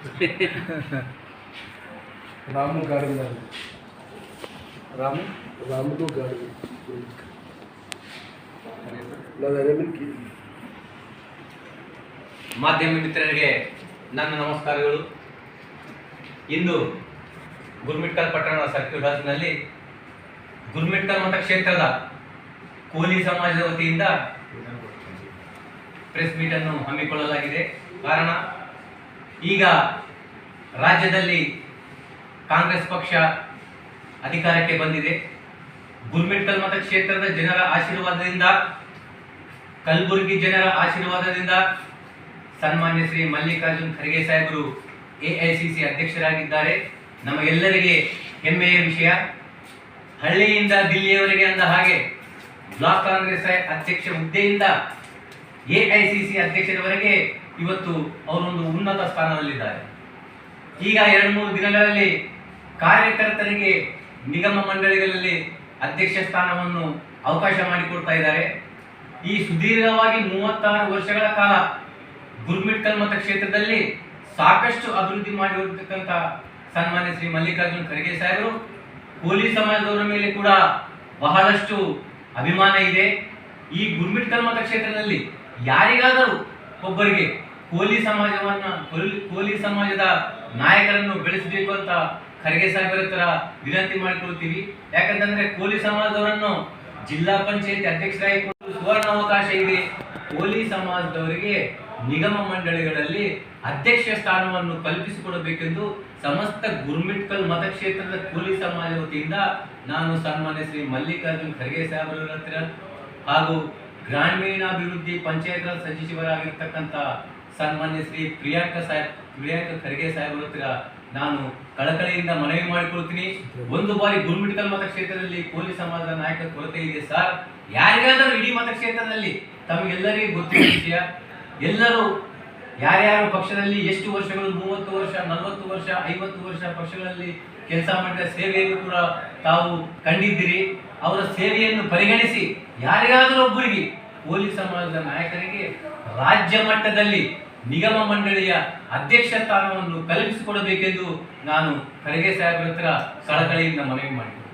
ರಾಮು ಗಾಡಿ ರಾಮು? ನಾನು ಅರೇಬಿಕ್ ಮಾಧ್ಯಮ ಮಿತ್ರರಿಗೆ ನನ್ನ ನಮಸ್ಕಾರಗಳು. ಇಂದು ಗುರ್ಮಿಟ್ಕಲ್ ಪಟ್ಟಣ ಸರ್ಕ್ಯೂಟ್ ಹೌಸ್ನಲ್ಲಿ ಗುರ್ಮಿಟ್ಕಲ್ ಮತಕ್ಷೇತ್ರದ ಕೋಲಿ ಸಮಾಜದ ವತಿಯಿಂದ ಪ್ರೆಸ್ ಮೀಟ್ ಅನ್ನು ಹಮ್ಮಿಕೊಳ್ಳಲಾಗಿದೆ. ಕಾರಣ ಈಗ ರಾಜ್ಯದಲ್ಲಿ ಕಾಂಗ್ರೆಸ್ ಪಕ್ಷ ಅಧಿಕಾರಕ್ಕೆ ಬಂದಿದೆ. ಗುರ್ಮಿಟ್ಕಲ್ ಮತಕ್ಷೇತ್ರದ ಜನರ ಆಶೀರ್ವಾದದಿಂದ, ಕಲಬುರಗಿ ಜನರ ಆಶೀರ್ವಾದದಿಂದ ಸನ್ಮಾನ್ಯ ಶ್ರೀ ಮಲ್ಲಿಕಾರ್ಜುನ್ ಖರ್ಗೆ ಸಾಹೇಬರು ಎಐಸಿಸಿ ಅಧ್ಯಕ್ಷರಾಗಿದ್ದಾರೆ. ನಮಗೆಲ್ಲರಿಗೆ ಹೆಮ್ಮೆಯ ವಿಷಯ. ಹಳ್ಳಿಯಿಂದ ದಿಲ್ಲಿಯವರೆಗೆ ಅಂದ ಹಾಗೆ ಬ್ಲಾಕ್ ಕಾಂಗ್ರೆಸ್ ಅಧ್ಯಕ್ಷ ಹುದ್ದೆಯಿಂದ ಎಐಸಿಸಿ ಅಧ್ಯಕ್ಷರವರೆಗೆ ಇವತ್ತು ಅವರೊಂದು ಉನ್ನತ ಸ್ಥಾನದಲ್ಲಿದ್ದಾರೆ. ಈಗ ಎರಡು ಮೂರು ದಿನಗಳಲ್ಲಿ ಕಾರ್ಯಕರ್ತರಿಗೆ ನಿಗಮ ಮಂಡಳಿಗಳಲ್ಲಿ ಅಧ್ಯಕ್ಷ ಸ್ಥಾನವನ್ನು ಅವಕಾಶ ಮಾಡಿಕೊಡ್ತಾ ಇದ್ದಾರೆ. ಈ ಸುದೀರ್ಘವಾಗಿ ಮೂವತ್ತಾರು ವರ್ಷಗಳ ಕಾಲ ಗುರ್ಮಿಟ್ಕಲ್ ಮತಕ್ಷೇತ್ರದಲ್ಲಿ ಸಾಕಷ್ಟು ಅಭಿವೃದ್ಧಿ ಮಾಡಿರ್ತಕ್ಕಂಥ ಸನ್ಮಾನ್ಯ ಶ್ರೀ ಮಲ್ಲಿಕಾರ್ಜುನ್ ಖರ್ಗೆ ಸಾಹೇಬರು. ಕೋಲಿ ಸಮಾಜದವರ ಮೇಲೆ ಕೂಡ ಬಹಳಷ್ಟು ಅಭಿಮಾನ ಇದೆ. ಈ ಗುರ್ಮಿಟ್ಕಲ್ ಮತಕ್ಷೇತ್ರದಲ್ಲಿ ಯಾರಿಗಾದರೂ ಒಬ್ಬರಿಗೆ ಕೋಲಿ ಸಮಾಜವನ್ನ ಕೋಲಿ- ಸಮಾಜದ ನಾಯಕರನ್ನು ಬೆಳೆಸಬೇಕು ಅಂತ ಖರ್ಗೆ ಸಾಹೇಬರ ಹತ್ರ ವಿನಂತಿ ಮಾಡಿಕೊಳ್ತೀವಿ. ಯಾಕಂತಂದ್ರೆ ಕೋಲಿ ಸಮಾಜದವರನ್ನು ಜಿಲ್ಲಾ ಪಂಚಾಯತಿ ಅಧ್ಯಕ್ಷರಾಗಿ ಸುವರ್ಣ ಅವಕಾಶ ಇದೆ. ಕೋಲಿ ಸಮಾಜದವರಿಗೆ ನಿಗಮ ಮಂಡಳಿಗಳಲ್ಲಿ ಅಧ್ಯಕ್ಷ ಸ್ಥಾನವನ್ನು ಕಲ್ಪಿಸಿಕೊಡಬೇಕೆಂದು ಸಮಸ್ತ ಗುರ್ಮಿಟ್ಕಲ್ ಮತಕ್ಷೇತ್ರದ ಕೋಲಿ ಸಮಾಜ ವತಿಯಿಂದ ನಾನು ಸನ್ಮಾನ್ಯ ಶ್ರೀ ಮಲ್ಲಿಕಾರ್ಜುನ್ ಖರ್ಗೆ ಸಾಹೇಬರ ಹತ್ರ ಹಾಗೂ ಗ್ರಾಮೀಣಾಭಿವೃದ್ಧಿ ಪಂಚಾಯತ್ ರಾಜ್ ಸಚಿವರಾಗಿರ್ತಕ್ಕಂಥ ಸನ್ಮಾನ್ಯ ಶ್ರೀ ಪ್ರಿಯಾಂಕ ಸಾಹೇಬ್, ಪ್ರಿಯಾಂಕ ಖರ್ಗೆ ಸಾಹೇಬರ ಹತ್ರ ನಾನು ಕಳಕಳಿಯಿಂದ ಮನವಿ ಮಾಡಿಕೊಳ್ತೀನಿ ಒಂದು ಬಾರಿ ಗುಲ್ಮಿಟ್ಕಲ್ ಮತಕ್ಷೇತ್ರದಲ್ಲಿ ಕೋಲಿ ಸಮಾಜದ ನಾಯಕ ಕೊರತೆ ಇದೆ ಸರ್. ಯಾರಿಗಾದರೂ ಇಡೀ ಮತಕ್ಷೇತ್ರದಲ್ಲಿ ತಮಗೆಲ್ಲರಿಗೂ ಗೊತ್ತಿರುವ ವಿಷಯ, ಎಲ್ಲರೂ ಯಾರ್ಯಾರು ಪಕ್ಷದಲ್ಲಿ ಎಷ್ಟು ವರ್ಷಗಳು, ಮೂವತ್ತು ವರ್ಷ, ನಲವತ್ತು ವರ್ಷ, ಐವತ್ತು ವರ್ಷ ಪಕ್ಷಗಳಲ್ಲಿ ಕೆಲಸ ಮಾಡಿದ ಸೇವೆಯನ್ನು ಕೂಡ ತಾವು ಕಂಡಿದ್ದೀರಿ. ಅವರ ಸೇವೆಯನ್ನು ಪರಿಗಣಿಸಿ ಯಾರಿಗಾದರೂ ಒಬ್ಬರಿಗೆ ಪೊಲೀಸ್ ಸಮಾಜದ ನಾಯಕರಿಗೆ ರಾಜ್ಯ ಮಟ್ಟದಲ್ಲಿ ನಿಗಮ ಮಂಡಳಿಯ ಅಧ್ಯಕ್ಷ ಸ್ಥಾನವನ್ನು ಕಲ್ಪಿಸಿಕೊಡಬೇಕೆಂದು ನಾನು ಖರ್ಗೆ ಸಾಹೇಬರ ಹತ್ರ ಕಳಕಳಿಯಿಂದ ಮನವಿ ಮಾಡಿದ್ದೇನೆ